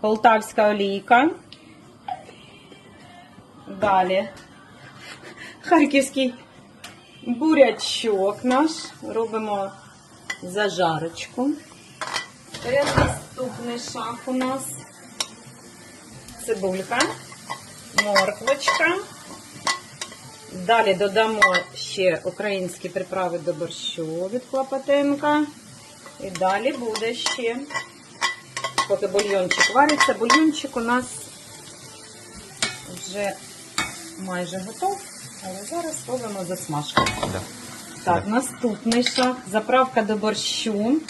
Полтавська олійка. Далі. Харківський бурячок наш. Робимо зажарочку. Наступний шаг у нас. Цибулька, морквочка. Далі додамо ще українські приправи до борщу від Клопотенка. І далі буде ще, поки бульйончик вариться, бульйончик у нас вже майже готов, але зараз робимо засмажку. Да. Так, наступний шаг. Заправка до борщу.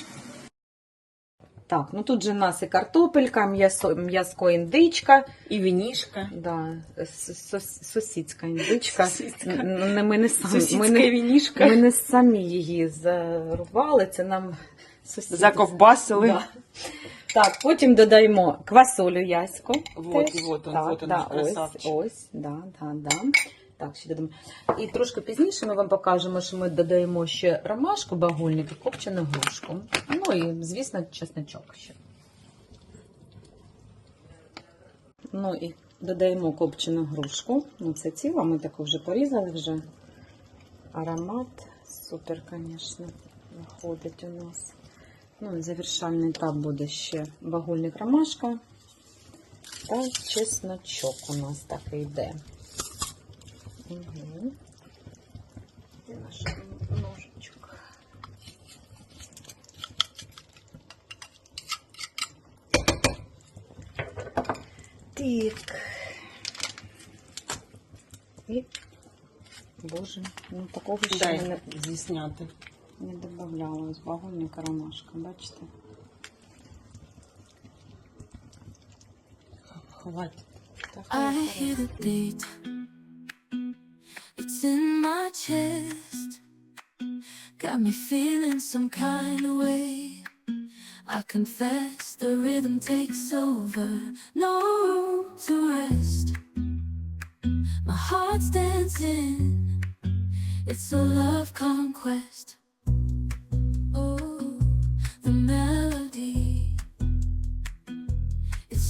Так, ну тут же в нас і картопелька, м'ясо, м'яско індичка. І вінішка. Да, сусідська індичка. Сусідська. Не- Ми не самі, ми не, вінішка. ми не самі її зарубали, це нам сусіди. Заковбасили. Да. Так, потім додаємо квасолю яську. Вот, теж. вот он, так, вот он да, наш красавчик. Ось, ось, да, да, да. Так, ще додамо. І трошки пізніше ми вам покажемо, що ми додаємо ще ромашку, багульник і копчену грушку. Ну і, звісно, чесночок ще. Ну і додаємо копчену грушку. Ну, це ціла, ми таку вже порізали вже. Аромат супер, звісно, виходить у нас. Ну і завершальний етап буде ще багульник ромашка та чесночок у нас так і йде. Угу. Наш ножичок. Так. І, боже, ну такого ще не, зісняти. не додавала. Ось багульника ромашка, бачите? Хватить. Так, I ну, hear the beat. It's in my chest. Got me feeling some kind of way. I confess the rhythm takes over. No room to rest. My heart's dancing. It's a love conquest.